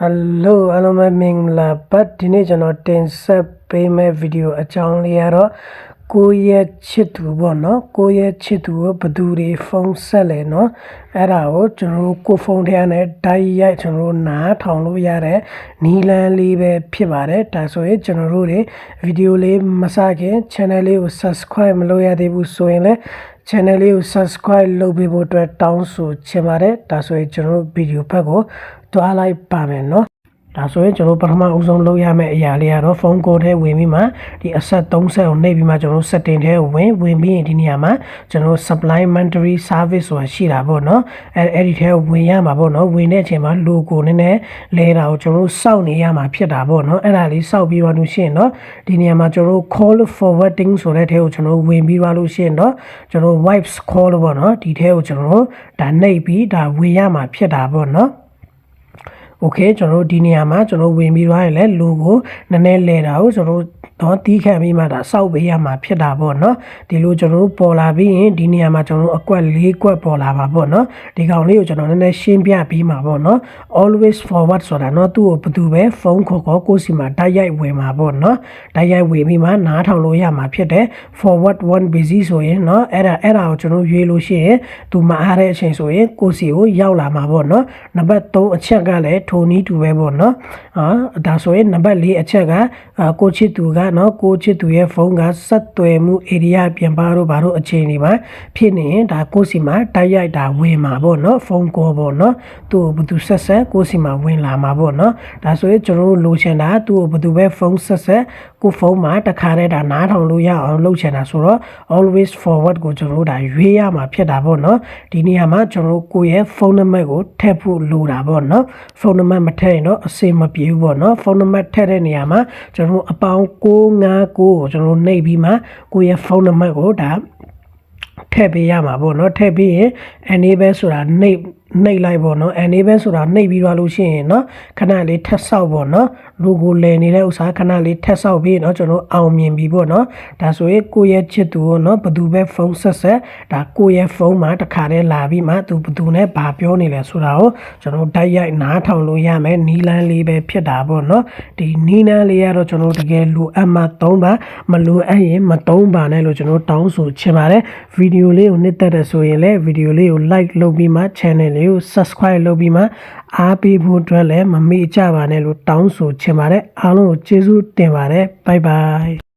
ဟယ်လိုအားလုံးပဲမင်္ဂလာပါဒီနေ့ကျွန်တော်တင်ဆက်ပေးမယ့်ဗီဒီယိုအကြောင်းလေးကတော့ကိုယ့်ရဲ့ချစ်သူပေါ့နော်ကိုယ့်ရဲ့ချစ်သူကိုဘယ်သူတွေဖုန်းဆက်လဲနော်အဲ့ဒါကိုကျွန်တော်တို့ကိုယ်ဖုန်းထဲကနေဓာတ်ရိုက်ကျွန်တော်တို့နားထောင်လို့ရတဲ့နီလန်းလေးပဲဖြစ်ပါတယ်ဒါဆိုရင်ကျွန်တော်တို့တွေဗီဒီယိုလေးမစခင် channel လေးကို subscribe မလုပ်ရသေးဘူးဆိုရင်လည်း channel လေးကို subscribe လုပ်ပေးဖို့အတွက်တောင်းဆိုချင်ပါတယ်ဒါဆိုရင်ကျွန်တော်တို့ဗီဒီယိုဘက်ကိုတွားလိုက်ပါမယ်နော် ဒါဆိုရင်ကျွန်တော်ပထမအဦးဆုံးလုပ်ရမယ့်အရာလေးကတော့ဖုန်းကိုထဲဝင်ပြီးမှဒီအဆက်30ကိုနှိပ်ပြီးမှကျွန်တော် setting ထဲကိုဝင်ဝင်ပြီးရင်ဒီနေရာမှာကျွန်တော် supplementary service ဆိုတာရှိတာပေါ့နော်အဲအဲ့ဒီထဲကိုဝင်ရမှာပေါ့နော်ဝင်တဲ့အချိန်မှာ logo နည်းနည်းလဲတာကိုကျွန်တော်စောင့်နေရမှာဖြစ်တာပေါ့နော်အဲ့ဒါလေးစောင့်ပြီးတော့လို့ရှိရင်တော့ဒီနေရာမှာကျွန်တော် call forwarding ဆိုတဲ့ထဲကိုကျွန်တော်ဝင်ပြီးသွားလို့ရှိရင်တော့ကျွန်တော် wipes call ပေါ့နော်ဒီထဲကိုကျွန်တော်ဒါနှိပ်ပြီးဒါဝင်ရမှာဖြစ်တာပေါ့နော် โอเคကျွန်တော်တို့ဒီနေရာမှာကျွန်တော်ဝင်ပြီးသွားရင်လည်း logo နည်းနည်းလဲတာကိုကျွန်တော်တော့ တီးခံပြီးမှဒါစောက်ပေးရမှာဖြစ်တာပေါ့နော်ဒီလိုကျွန်တော်တို့ပေါ်လာပြီးရင်ဒီနေရာမှာကျွန်တော်တို့အကွက်၄ကွက်ပေါ်လာပါပေါ့နော်ဒီကောင်လေးကိုကျွန်တော်နည်းနည်းရှင်းပြပြီးမှာပေါ့နော် always forward ဆိုတာနော်သူ့ကိုဘယ်သူပဲဖုန်းခေါ်ခေါ်ကိုယ့်စီမှာတိုက်ရိုက်ဝင်မှာပေါ့နော်တိုက်ရိုက်ဝင်ပြီးမှနားထောင်လို့ရမှာဖြစ်တယ် forward one busy ဆိုရင်နော်အဲ့ဒါအဲ့ဒါကိုကျွန်တော်ရွေးလို့ရှိရင်သူမအားတဲ့အချိန်ဆိုရင်ကိုယ့်စီကိုရောက်လာမှာပေါ့နော်နံပါတ်3အချက်ကလည်းထိုနည်းတူပဲပေါ့နော်အာဒါဆိုရင်နံပါတ်4အချက်ကအာကိုချစ်သူကနော်ကိုချစ်သူရဲ့ဖုန်းကဆက်သွယ်မှု area ပြင်ပတို့ဘာတို့အချိန်တွေမှာဖြစ်နေရင်ဒါကိုစီမှာတိုက်ရိုက်တာဝင်မှာပေါ့နော်ဖုန်းကောပေါ့နော်သူ့ကိုဘယ်သူဆက်ဆက်ကိုစီမှာဝင်လာမှာပေါ့နော်ဒါဆိုရင်ကျွန်တော်တို့လိုချင်တာသူ့ကိုဘယ်သူပဲဖုန်းဆက်ဆက်ကိုဖုန်းမှာတခါတည်းဒါနားထောင်လို့ရအောင်လုပ်ချင်တာဆိုတော့ always forward ကိုကျွန်တော်တို့ဒါရွေးရမှာဖြစ်တာပေါ့နော်ဒီနေရာမှာကျွန်တော်တို့ကိုယ့်ရဲ့ဖုန်းနံပါတ်ကိုထည့်ဖို့လိုတာပေါ့နော်ဖုန်းနံပါတ်မထည့်ရင်တော့အဆင်မပြေဘူးပေါ့နော်ဖုန်းနံပါတ်ထည့်တဲ့နေရာမှာကျွန်တော်တို့အပေါင်း659ကိုကျွန်တော်တို့နှိပ်ပြီးမှကိုယ့်ရဲ့ဖုန်းနံပါတ်ကိုဒါထည့်ပေးရမှာပေါ့နော်ထည့်ပြီးရင် enable ဆိုတာနှိပ် နှိပ်လိုက်ပေါ့နော် enable ဆိုတာနှိပ်ပြီးသွားလို့ရှိရင်เนาะခဏလေးထက်ဆောက်ပေါ့နော် logo လည်နေတဲ့ဥစ္စာခဏလေးထက်ဆောက်ပြီးเนาะကျွန်တော်အောင်မြင်ပြီပေါ့နော်ဒါဆိုရင်ကိုယ့်ရဲ့ချစ်သူကိုเนาะဘယ်သူပဲဖုန်းဆက်ဆက်ဒါကိုယ့်ရဲ့ဖုန်းမှာတစ်ခါတည်းလာပြီးမှသူဘယ်သူနဲ့ဘာပြောနေလဲဆိုတာကိုကျွန်တော်တိုက်ရိုက်နားထောင်လို့ရမယ်နီလန်းလေးပဲဖြစ်တာပေါ့နော်ဒီနီလန်းလေးကတော့ကျွန်တော်တကယ်လိုအပ်မှသုံးပါမလိုအပ်ရင်မသုံးပါနဲ့လို့ကျွန်တော်တောင်းဆိုချင်ပါတယ်ဗီဒီယိုလေးကိုနှစ်သက်တယ်ဆိုရင်လည်းဗီဒီယိုလေးကို like လုပ်ပြီးမှ channel လေးကို subscribe လုပ်ပြီးမှအားပေးဖို့အတွက်လည်းမမေ့ကြပါနဲ့လို့တောင်းဆိုချင်ပါတယ်အားလုံးကိုကျေးဇူးတင်ပါတယ် bye bye